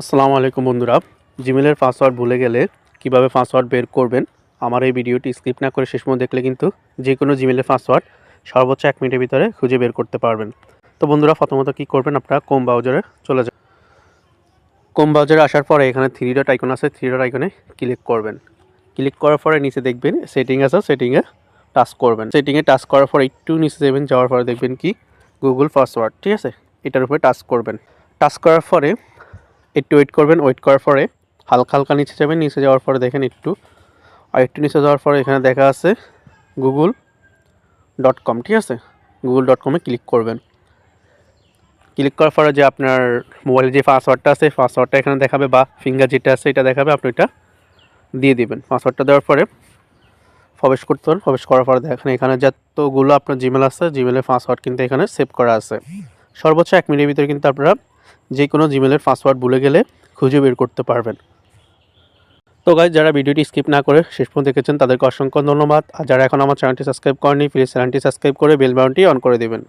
আসসালামু আলাইকুম বন্ধুরা। জিমেলের পাসওয়ার্ড ভুলে গেলে কীভাবে পাসওয়ার্ড বের করবেন, আমার এই ভিডিওটি স্কিপ না করে শেষ পর্যন্ত দেখলে কিন্তু যে কোনো জিমেলের পাসওয়ার্ড সর্বোচ্চ এক মিনিটের ভিতরে খুঁজে বের করতে পারবেন। তো বন্ধুরা, প্রথমত কী করবেন আপনারা? কোম ব্রাউজারে চলে যান। কোম ব্রাউজারে আসার পরে এখানে থ্রি ডট আইকন আছে থ্রি ডট আইকনে ক্লিক করবেন। ক্লিক করার পরে নিচে দেখবেন সেটিং আছে সেটিংয়ে টাচ করবেন। সেটিংয়ে টাচ করার পরে একটু নিচে যাবেন, যাওয়ার পরে দেখবেন কি? গুগল পাসওয়ার্ড ঠিক আছে? এটার উপরে টাচ করবেন। টাচ করার পরে একটু ওয়েট করবেন ওয়েট করার পরে হালকা হালকা নিচে যাবেন, নিচে যাওয়ার পরে দেখেন একটু, আর একটু নিচে যাওয়ার পরে এখানে দেখা আছে গুগল ডট কম ঠিক আছে? গুগল ডট কমে ক্লিক করবেন। ক্লিক করার পরে যে আপনার মোবাইলে যে পাসওয়ার্ডটা আছে পাসওয়ার্ডটা এখানে দেখাবে বা ফিঙ্গার যেটা আছে এটা দেখাবে, আপনি এটা দিয়ে দিবেন। পাসওয়ার্ডটা দেওয়ার পরে প্রবেশ করতে পারেন, প্রবেশ করার পরে দেখেন এখানে যতগুলো আপনার জিমেল আছে জিমেলের পাসওয়ার্ড কিন্তু এখানে সেভ করা আছে। সর্বোচ্চ এক মিনিটের ভিতরে কিন্তু আপনারা যে কোনো জিমেলের পাসওয়ার্ড ভুলে গেলে খুঁজে বের করতে পারবেন। তো গাইজ যারা ভিডিওটি স্কিপ না করে শেষ পর্যন্ত দেখেছেন, তাদেরকে অসংখ্য ধন্যবাদ। আর যারা এখন আমার চ্যানেলটি সাবস্ক্রাইব করেনি প্লিজ চ্যানেলটি সাবস্ক্রাইব করে বেল বাউনটি অন করে দেবেন।